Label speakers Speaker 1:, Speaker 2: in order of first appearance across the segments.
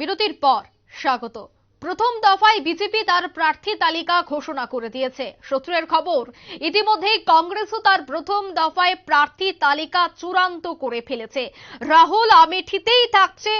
Speaker 1: বিরতির পর স্বাগত। প্রথম দফায় বিজেপি তার প্রার্থী তালিকা ঘোষণা করে দিয়েছে। সূত্রের খবর, ইতিমধ্যেই কংগ্রেসও তার প্রথম দফায় প্রার্থী তালিকা চূড়ান্ত করে ফেলেছে। রাহুল আমেঠিতেই থাকছে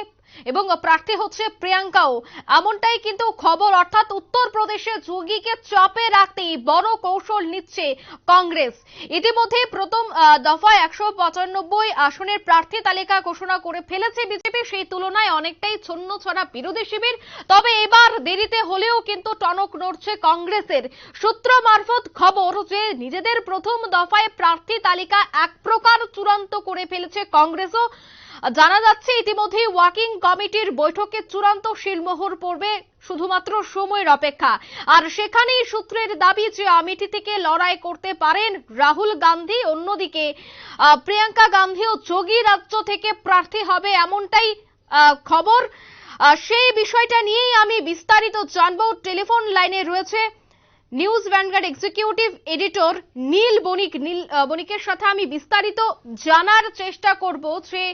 Speaker 1: এবং প্রার্থী হচ্ছে প্রিয়াঙ্কাও। এমনটাই কিন্তু খবর, অর্থাৎ উত্তরপ্রদেশে যোগীকে চাপে রাখতেই বড় কৌশল নিচ্ছে কংগ্রেস। ইতিমধ্যে প্রথম দফায় একশো পঁচানব্বই আসনের প্রার্থী তালিকা ঘোষণা করে ফেলেছে বিজেপি। সেই তুলনায় অনেকটাই ছন্ন ছড়া বিরোধী শিবির। তবে এবার দেরিতে হলেও কিন্তু টনক নড়ছে কংগ্রেসের। সূত্র মারফত খবর যে, নিজেদের প্রথম দফায় প্রার্থী তালিকা এক প্রকার চূড়ান্ত করে ফেলেছে কংগ্রেসও। জানা যাচ্ছে, ইতিমধ্যেই ওয়াকিং কমিটির বৈঠকে চূড়ান্ত শিলমোহর পড়বে শুধুমাত্র সময়ের অপেক্ষা। আর সেখানেই সূত্রের দাবি যে আমেঠি থেকে লড়াই করতে পারেন রাহুল গান্ধী, অন্যদিকে প্রিয়াঙ্কা গান্ধীও যোগী রাজ্য থেকে প্রার্থী হবে এমনটাই খবর। সেই বিষয়টা নিয়েই আমি বিস্তারিত জানব। টেলিফোন লাইনে রয়েছে news Vanguard executive editor Nil Banik, Nil বণিকের সাথে আমি বিস্তারিত জানার চেষ্টা করব। যে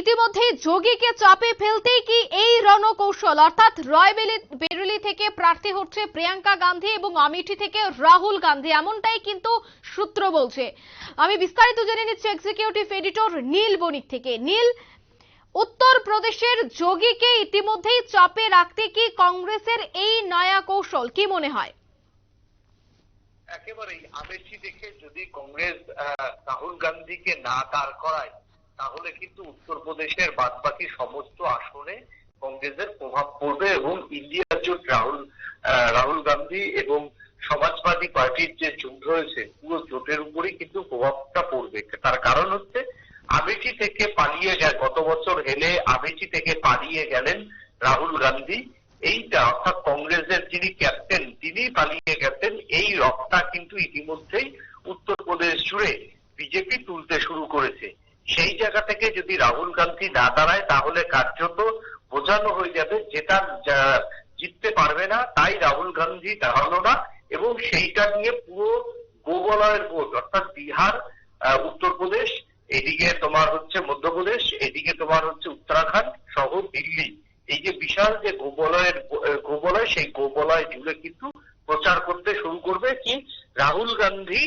Speaker 1: ইতিমধ্যে যোগীকে চাপে ফেলতেই কি এই রণকৌশল? অর্থাৎ রয়বেলি থেকে প্রার্থী হচ্ছে প্রিয়াঙ্কা গান্ধী এবং আমেঠি থেকে রাহুল গান্ধী। এমনটাই কিন্তু সূত্র বলছে। আমি বিস্তারিত জেনে নিচ্ছি এক্সিকিউটিভ এডিটর নীল বণিক থেকে। নীল উত্তরপ্রদেশের যোগীকে ইতিমধ্যেই চাপে রাখতে কি কংগ্রেসের এই নয়া কৌশল, কি মনে হয়?
Speaker 2: একেবারেই। আমেঠি দেখে যদি কংগ্রেস রাহুল গান্ধীকে না দাঁড় করায়, তাহলে কিন্তু উত্তরপ্রদেশের বাদবাকি সমস্ত আসনে কংগ্রেসের প্রভাব পড়বে এবং ইন্ডিয়া জোট রাহুল রাহুল গান্ধী এবং সমাজবাদী পার্টির যে জোট রয়েছে, পুরো জোটের উপরেই কিন্তু প্রভাবটা পড়বে। তার কারণ হচ্ছে আমেঠি থেকে পালিয়ে যায়, গত বছর হেলে আমেঠি থেকে পালিয়ে গেলেন রাহুল গান্ধী। এইটা অর্থাৎ কংগ্রেসের যিনি ক্যাপ্টেন তিনি পালিয়ে গেছেন। এই রথটা কিন্তু ইতিমধ্যেই উত্তরপ্রদেশ জুড়ে বিজেপি তুলতে শুরু করেছে। সেই জায়গা থেকে যদি রাহুল গান্ধী না দাঁড়ায়, তাহলে কার্যত বোঝানো হয়ে যাবে যেটা জিততে পারবে না, তাই রাহুল গান্ধী দাঁড়াল না। এবং সেইটা নিয়ে পুরো গোবলয়ের ভোট, অর্থাৎ বিহার উত্তরপ্রদেশ এদিকে তোমার হচ্ছে মধ্যপ্রদেশ, এদিকে তোমার হচ্ছে উত্তরাখণ্ড সহ দিল্লি। এই যে বিশাল যে গোবলয়ের গোবলয় সেই গোবলয় জুড়ে কিন্তু প্রচার করতে শুরু করবে কি? রাহুল গান্ধী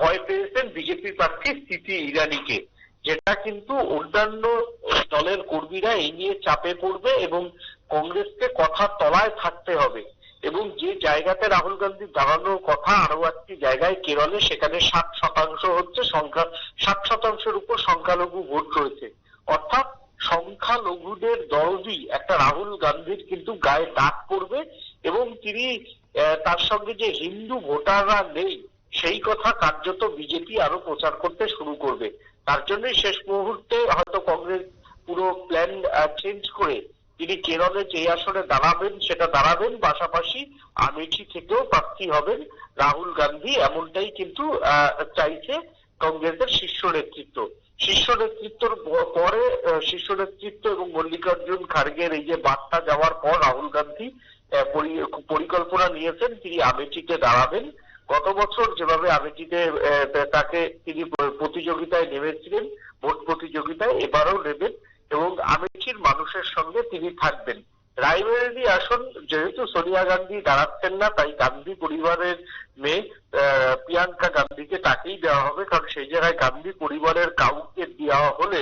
Speaker 2: ভয় পেয়েছেন বিজেপি প্রার্থী স্থিতি ইরানিকে, যেটা কিন্তু অন্যান্য দলের কর্মীরা এই নিয়ে চাপে পড়বে এবং কংগ্রেসকে কথার তলায় থাকতে হবে। এবং যে জায়গাতে রাহুল গান্ধী দাঁড়ানোর কথা আরও একটি জায়গায় কেরলে, সেখানে ষাট শতাংশ হচ্ছে সংখ্যা ষাট শতাংশের উপর সংখ্যালঘু ভোট রয়েছে। অর্থাৎ সংখ্যালঘুদের দরদি একটা রাহুল গান্ধীর কিন্তু গায়ে দাগ পড়বে এবং তিনি তার সঙ্গে যে হিন্দু ভোটাররা নেই, সেই কথা কার্যত বিজেপি আরও প্রচার করতে শুরু করবে। তার জন্যই শেষ মুহূর্তে হয়তো কংগ্রেস পুরো প্ল্যান চেঞ্জ করে তিনি কেরলে যে আসনে দাঁড়াবেন, সেটা দাঁড়াবেন। পাশাপাশি আমেঠি থেকেও প্রার্থী হবেন রাহুল গান্ধী। এমনটাই কিন্তু চাইছে কংগ্রেসের শীর্ষ নেতৃত্ব। শীর্ষ নেতৃত্বর পরে শীর্ষ নেতৃত্ব এবং মল্লিকার্জুন খার্গের এই যে বার্তা যাওয়ার পর রাহুল গান্ধী পরিকল্পনা নিয়েছেন, তিনি আমেঠিতে দাঁড়াবেন। গত বছর যেভাবে আমেঠিতে তাকে তিনি প্রতিযোগিতায় নেমেছিলেন ভোট প্রতিযোগিতায় এবারও নেবেন। এবং আমেঠির মানুষের সঙ্গে তিনি থাকবেন। রায়বেরেলি আসন, যেহেতু সোনিয়া গান্ধী দাঁড়াচ্ছেন না, তাই গান্ধী পরিবারের মেয়ে প্রিয়াঙ্কা গান্ধীকে তাকেই দেওয়া হবে, কারণ সেই জায়গায় গান্ধী পরিবারের কাউকে দেওয়া হলে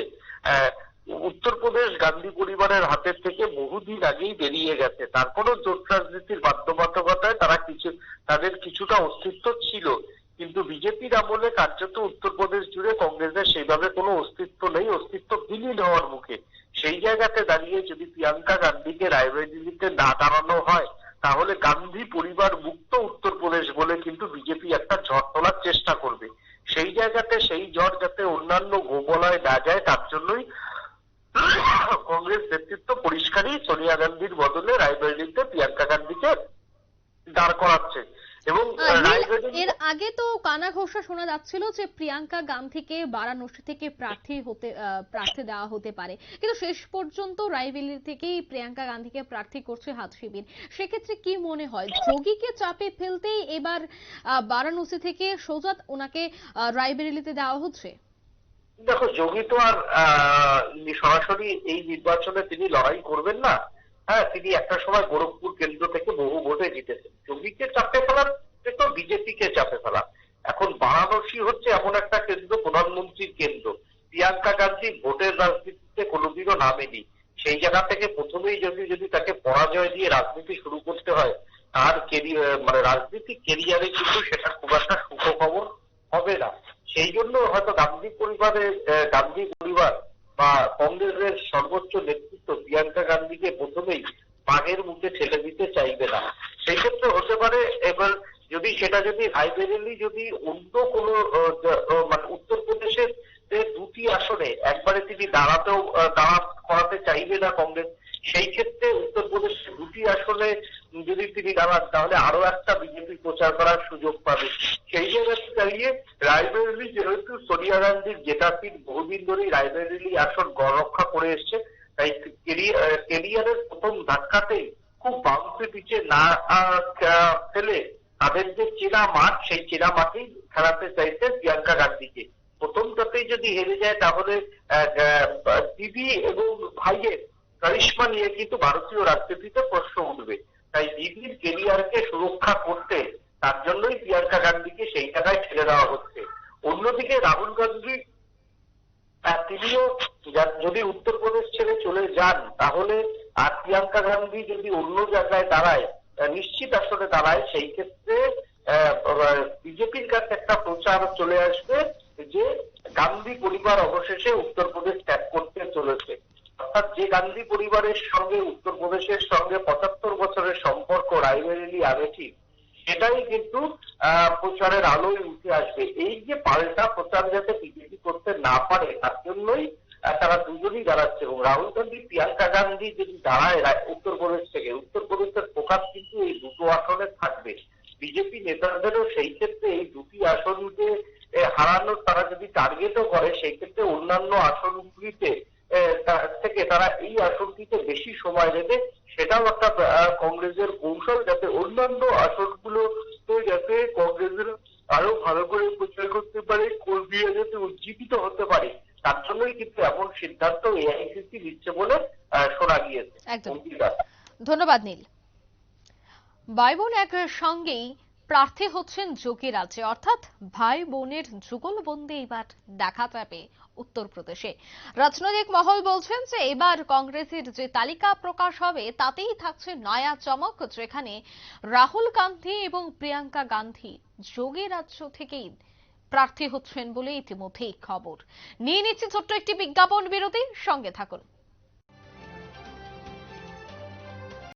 Speaker 2: উত্তরপ্রদেশ গান্ধী পরিবারের হাতের থেকে বহুদিন আগেই বেরিয়ে গেছে। তারপরেও জোট রাজনীতির বাধ্যবাধকতায় তারা কিছু, তাদের কিছুটা অস্তিত্ব ছিল। কিন্তু বিজেপির আমলে কার্যত উত্তরপ্রদেশ জুড়ে কংগ্রেসের সেইভাবে কোনো অস্তিত্ব নেই, অস্তিত্ব বিলীন হওয়ার মুখে। সেই জায়গাতে দাঁড়িয়ে যদি প্রিয়াঙ্কা গান্ধীকে রায়বেরিলিতে না দাঁড়ানো হয়, তাহলে গান্ধী পরিবার মুক্ত উত্তরপ্রদেশ বলে কিন্তু বিজেপি একটা ঝড় তোলার চেষ্টা করবে। সেই জায়গাতে সেই ঝড় যাতে অন্যান্য গোবলয় না যায়, তার জন্যই কংগ্রেস নেতৃত্ব পরিষ্কারই সোনিয়া গান্ধীর বদলে রায়বেরিলিতে প্রিয়াঙ্কা গান্ধীকে দাঁড় করাচ্ছে। এবং
Speaker 1: এর আগে তো কানা ঘোষণা শোনা যাচ্ছিল যে প্রিয়াঙ্কা গান্ধীকে বারাণসী থেকে প্রার্থী হতে প্রার্থী দেওয়া হতে পারে। কিন্তু শেষ পর্যন্ত রায়বেলি থেকেই প্রিয়াঙ্কা গান্ধীকে প্রার্থী করছে হাত শিবির। সেক্ষেত্রে কি মনে হয় যোগীকে চাপে ফেলতেই এবার বারাণসী থেকে সোজা ওনাকে রায়বেরেলিতে দেওয়া হচ্ছে?
Speaker 2: দেখো যোগী তো আর সরাসরি এই নির্বাচনে তিনি লড়াই করবেন না। হ্যাঁ তিনি একটা সময় গোরখপুর কেন্দ্র থেকে বহু ভোটে জিতেছেন। যোগীকে চাপে ফেলার তো বিজেপিকে চাপে ফেলা। এখন বারাণসী হচ্ছে এমন একটা কেন্দ্র, প্রধানমন্ত্রীর কেন্দ্র। প্রিয়াঙ্কা গান্ধী ভোটের রাজনীতিতে কোনোদিনও নামেনি। সেই জায়গা থেকে প্রথমেই যদি যদি তাকে পরাজয় দিয়ে রাজনীতি শুরু করতে হয়, তার কেরিয়ার মানে রাজনীতিক কেরিয়ারে কিন্তু সেটা খুব একটা সুখবর হবে না। সেই জন্য হয়তো গান্ধী পরিবারের গান্ধী পরিবার বা কংগ্রেসের সর্বোচ্চ নেতৃত্ব প্রিয়াঙ্কা গান্ধীকে প্রথমেই বাঘের মুখে ঠেলে দিতে চাইবে না। সেই ক্ষেত্রে হতে পারে, এবার যদি সেটা যদি রায়বেরেলি যদি অন্য কোনো মানে উত্তরপ্রদেশের যে দুটি আসনে একবারে তিনি দাঁড়াতেও দাঁড়া করাতে চাইবে না কংগ্রেস, সেই ক্ষেত্রে উত্তরপ্রদেশের দুটি আসনে যদি তিনি দাঁড়ান তাহলে আরও একটা বিজেপি প্রচার করার সুযোগ পাবে। সেই জায়গাতে দাঁড়িয়ে রায়বেরেলি যেহেতু সোনিয়া গান্ধীর জেতাপির বহুদিন ধরেই রায়বেরেলি আসন রক্ষা করে এসছে, তাই কেরিয়ার কেরিয়ারের প্রথম ধাক্কাতেই খুব বাউন্সে পিছে না ফেলে তাদের যে চেনা মাঠ, সেই চেনা মাঠেই খেলাতে চাইছে প্রিয়াঙ্কা গান্ধীকে। প্রথমটাতেই যদি হেরে যায়, তাহলে দিদি এবং ভাইয়ের কারিশ্মা নিয়ে কিন্তু ভারতীয় রাজনীতিতে প্রশ্ন উঠবে। তাই দিদির কেরিয়ারকে সুরক্ষা করতে, তার জন্যই প্রিয়াঙ্কা গান্ধীকে সেই জায়গায় ঠেলে দেওয়া হচ্ছে। অন্যদিকে রাহুল গান্ধী তিনিও যদি উত্তরপ্রদেশ ছেড়ে চলে যান, তাহলে আর প্রিয়াঙ্কা গান্ধী যদি অন্য জায়গায় দাঁড়ায় নিশ্চিত আসলে দাঁড়ায়। সেই ক্ষেত্রে বিজেপির কাছে একটা প্রচার চলে আসবে যে, গান্ধী পরিবার অবশেষে উত্তরপ্রদেশ ত্যাগ করতে চলেছে। অর্থাৎ যে গান্ধী পরিবারের সঙ্গে, উত্তরপ্রদেশের সঙ্গে পঁচাত্তর বছরের সম্পর্ক রায়বেরেলি আমেঠি সেটাই কিন্তু প্রচারের আলোয় উঠে আসবে। এই যে পাল্টা প্রচার যাতে বিজেপি করতে না পারে, তার জন্যই তারা দুজনই দাঁড়াচ্ছে। এবং রাহুল গান্ধী প্রিয়াঙ্কা গান্ধী যদি দাঁড়ায় উত্তরপ্রদেশ থেকে, উত্তরপ্রদেশের ফোকাস কিন্তু এই দুটো আসনে থাকবে। বিজেপি নেতাদেরও সেই ক্ষেত্রে এই দুটি আসনকে হারানোর, তারা যদি টার্গেটও করে, সেই ক্ষেত্রে অন্যান্য আসনগুলিতে এ, তা- থেকে তারা এই আসনটিতে বেশি সময় দেবে সেটাও একটা কংগ্রেসের কৌশল যাতে অন্যান্য আসনগুলোতে যাতে কংগ্রেসের আরও ভালো করে প্রচার করতে পারে কর্মীরা যাতে উজ্জীবিত হতে পারে তার জন্যই কিন্তু এমন সিদ্ধান্ত এআইসিসি নিচ্ছে বলে শোনা গিয়েছে।
Speaker 1: একদম। ধন্যবাদ নীল। ভাই বোন এক সঙ্গেই প্রার্থী হচ্ছেন যোগী রাজ্যে অর্থাৎ ভাই বোনের যুগলবন্দি এবার দেখা যাবে। উত্তরপ্রদেশে। রাজনৈতিক মহল বলছেন যে এবার কংগ্রেসের যে তালিকা প্রকাশ হবে, তাতেই থাকছে নয়া চমক, যেখানে রাহুল গান্ধী এবং প্রিয়াঙ্কা গান্ধী যোগী রাজ্য থেকেই প্রার্থী হচ্ছেন বলে ইতিমধ্যেই খবর। নিয়ে নিচ্ছে ছোট্ট একটি বিজ্ঞাপন বিরতি, সঙ্গে থাকুন।